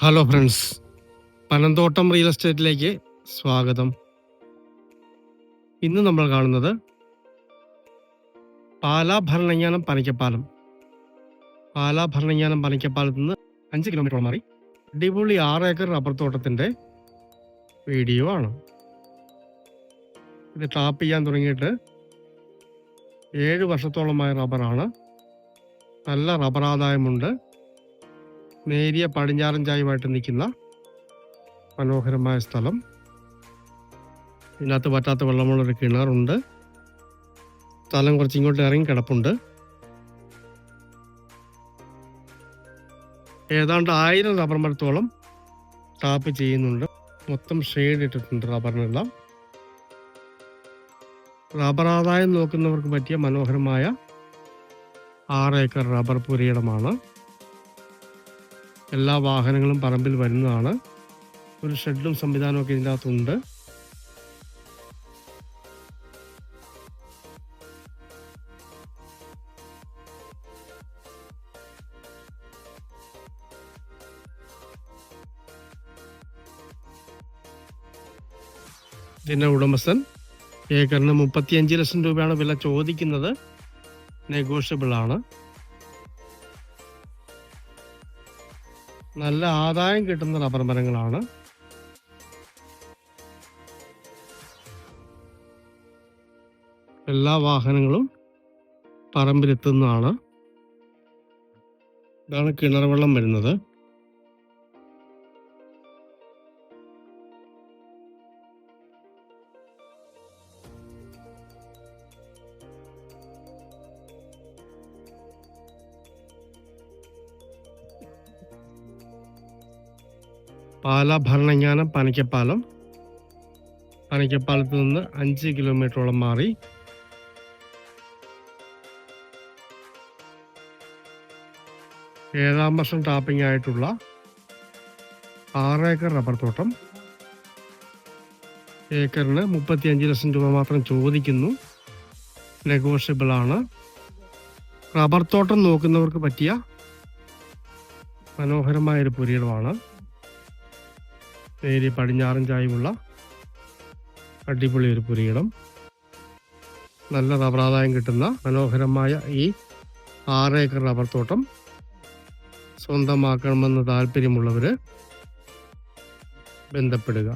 Hello friends Panamthottam real എസ്റ്റേറ്റിലേക്ക് സ്വാഗതം. ഇന്ന് നമ്മൾ കാണുന്നത് പാലാ ഭരണങ്ങാനം പനയ്ക്കപ്പാലം. പാലാ ഭരണങ്ങാനം പനയ്ക്കപ്പാലത്ത് നിന്ന് അഞ്ച് കിലോമീറ്റർ മാറി. അടിപൊളി ആറ് ഏക്കർ റബ്ബർ തോട്ടത്തിന്റെ വീഡിയോ ആണ്. ഇത് ടാപ്പ് ചെയ്യാൻ തുടങ്ങിയിട്ട് ഏഴ് വർഷത്തോളമായ റബ്ബറാണ് നല്ല റബ്ബർ ആദായമുണ്ട്. നേരിയ പടിഞ്ഞാറൻ ചായുമായിട്ട് നിൽക്കുന്ന മനോഹരമായ സ്ഥലം. ഇതിനകത്ത് പറ്റാത്ത വെള്ളമുള്ളൊരു കിണറുണ്ട്. സ്ഥലം കുറച്ച് ഇങ്ങോട്ട് ഇറങ്ങി കിടപ്പുണ്ട്. ഏതാണ്ട് ആയിരം റബ്ബർ മരത്തോളം ടാപ്പ് ചെയ്യുന്നുണ്ട്. മൊത്തം ഷെയ്ഡ് ഇട്ടിട്ടുണ്ട് റബ്ബറിനെല്ലാം. റബ്ബർ ആദായം നോക്കുന്നവർക്ക് പറ്റിയ മനോഹരമായ ആറ് ഏക്കർ റബ്ബർ പുരയിടമാണ്. എല്ലാ വാഹനങ്ങളും പറമ്പിൽ വരുന്നതാണ്. ഒരു ഷെഡും സംവിധാനമൊക്കെ ഇതിന്റെ അകത്തുണ്ട്. ഇതിന്റെ ഉടമസ്ഥൻ ഏക്കറിന് മുപ്പത്തിയഞ്ച് ലക്ഷം രൂപയാണ് വില ചോദിക്കുന്നത്. നെഗോഷ്യബിൾ ആണ്. നല്ല ആദായം കിട്ടുന്ന റബ്ബർ മരങ്ങളാണ്. എല്ലാ വാഹനങ്ങളും പറമ്പിലെത്തുന്നതാണ്. ഇതാണ് കിണർ വെള്ളം വരുന്നത്. പാല ഭരണങ്ങാനം പനയ്ക്കപ്പാലം പനയ്ക്കപ്പാലത്ത് നിന്ന് അഞ്ച് കിലോമീറ്ററോളം മാറി. ഏഴാം വർഷം ടാപ്പിംഗ് ആയിട്ടുള്ള ആറേക്കർ റബ്ബർ തോട്ടം. ഏക്കറിന് മുപ്പത്തിയഞ്ച് ലക്ഷം രൂപ മാത്രം ചോദിക്കുന്നു. നെഗോഷ്യബിൾ ആണ് റബ്ബർ തോട്ടം നോക്കുന്നവർക്ക് പറ്റിയ മനോഹരമായൊരു പുരീടമാണ് നേരിയ പടിഞ്ഞാറൻ ചായവുള്ള അടിപൊളി ഒരു പുരിയിടം. നല്ല റബ്ബർ ആദായം കിട്ടുന്ന മനോഹരമായ ഈ ആറ് ഏക്കർ റബ്ബർ തോട്ടം സ്വന്തമാക്കണമെന്ന് താല്പര്യമുള്ളവർ ബന്ധപ്പെടുക.